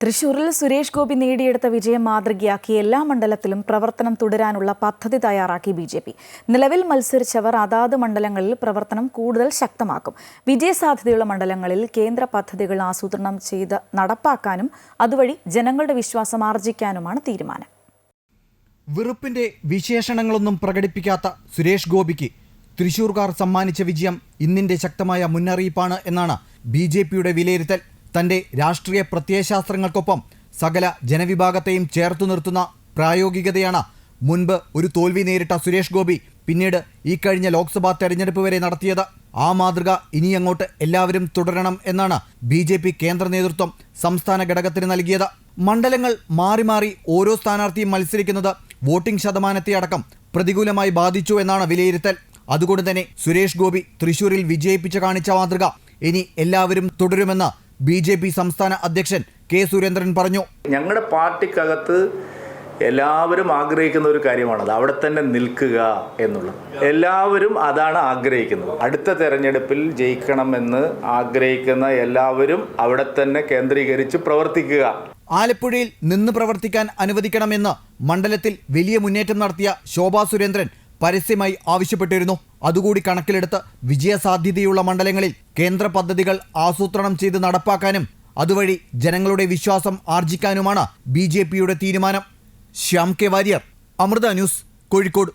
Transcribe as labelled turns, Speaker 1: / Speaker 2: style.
Speaker 1: തൃശൂരിൽ സുരേഷ് ഗോപി നേടിയെടുത്ത വിജയം മാതൃകയാക്കി എല്ലാ മണ്ഡലത്തിലും പ്രവർത്തനം തുടരാനുള്ള പദ്ധതി തയ്യാറാക്കി ബി ജെ പി. നിലവിൽ മത്സരിച്ചവർ അതാത് മണ്ഡലങ്ങളിൽ പ്രവർത്തനം കൂടുതൽ ശക്തമാക്കും. വിജയസാധ്യതയുള്ള മണ്ഡലങ്ങളിൽ കേന്ദ്ര പദ്ധതികൾ ആസൂത്രണം ചെയ്ത് നടപ്പാക്കാനും അതുവഴി ജനങ്ങളുടെ വിശ്വാസം ആർജിക്കാനുമാണ് തീരുമാനം.
Speaker 2: വെറുപ്പിന്റെ വിശേഷണങ്ങളൊന്നും പ്രകടിപ്പിക്കാത്ത സുരേഷ് ഗോപിക്ക് തൃശൂർകാർ സമ്മാനിച്ച വിജയം ഇന്നിന്റെ ശക്തമായ മുന്നറിയിപ്പാണ് എന്നാണ് ബി ജെ പിയുടെ വിലയിരുത്തൽ. തന്റെ രാഷ്ട്രീയ പ്രത്യയശാസ്ത്രങ്ങൾക്കൊപ്പം സകല ജനവിഭാഗത്തെയും ചേർത്തു നിർത്തുന്ന പ്രായോഗികതയാണ് മുൻപ് ഒരു തോൽവി നേരിട്ട സുരേഷ് ഗോപി പിന്നീട് ഈ കഴിഞ്ഞ ലോക്സഭാ തെരഞ്ഞെടുപ്പ് വരെ നടത്തിയത്. ആ മാതൃക ഇനിയങ്ങോട്ട് എല്ലാവരും തുടരണം എന്നാണ് ബി ജെ പി കേന്ദ്ര നേതൃത്വം സംസ്ഥാന ഘടകത്തിന് നൽകിയത്. മണ്ഡലങ്ങൾ മാറി മാറി ഓരോ സ്ഥാനാർത്ഥിയും മത്സരിക്കുന്നത് വോട്ടിംഗ് ശതമാനത്തെ അടക്കം പ്രതികൂലമായി ബാധിച്ചു എന്നാണ് വിലയിരുത്തൽ. അതുകൊണ്ട് തന്നെ സുരേഷ് ഗോപി തൃശൂരിൽ വിജയിപ്പിച്ച് കാണിച്ച മാതൃക ഇനി എല്ലാവരും തുടരുമെന്ന് ബി ജെ പി സംസ്ഥാന അധ്യക്ഷൻ കെ സുരേന്ദ്രൻ പറഞ്ഞു.
Speaker 3: ഞങ്ങളുടെ പാർട്ടിക്കകത്ത് എല്ലാവരും ആഗ്രഹിക്കുന്ന ഒരു കാര്യമാണത്. അവിടെ തന്നെ നിൽക്കുക എന്നുള്ളത്. എല്ലാവരും അതാണ് ആഗ്രഹിക്കുന്നത്. അടുത്ത തെരഞ്ഞെടുപ്പിൽ ജയിക്കണമെന്ന് ആഗ്രഹിക്കുന്ന എല്ലാവരും അവിടെ തന്നെ കേന്ദ്രീകരിച്ച് പ്രവർത്തിക്കുക.
Speaker 2: ആലപ്പുഴയിൽ നിന്ന് പ്രവർത്തിക്കാൻ അനുവദിക്കണമെന്ന് മണ്ഡലത്തിൽ വലിയ മുന്നേറ്റം നടത്തിയ ശോഭാ സുരേന്ദ്രൻ പരസ്യമായി ആവശ്യപ്പെട്ടിരുന്നു. അതുകൂടി കണക്കിലെടുത്ത് വിജയസാധ്യതയുള്ള മണ്ഡലങ്ങളിൽ കേന്ദ്ര പദ്ധതികൾ ആസൂത്രണം ചെയ്ത് നടപ്പാക്കാനും അതുവഴി ജനങ്ങളുടെ വിശ്വാസം ആർജിക്കാനുമാണ് ബി തീരുമാനം. Shyam K Warrier Amrita news Kozhikode.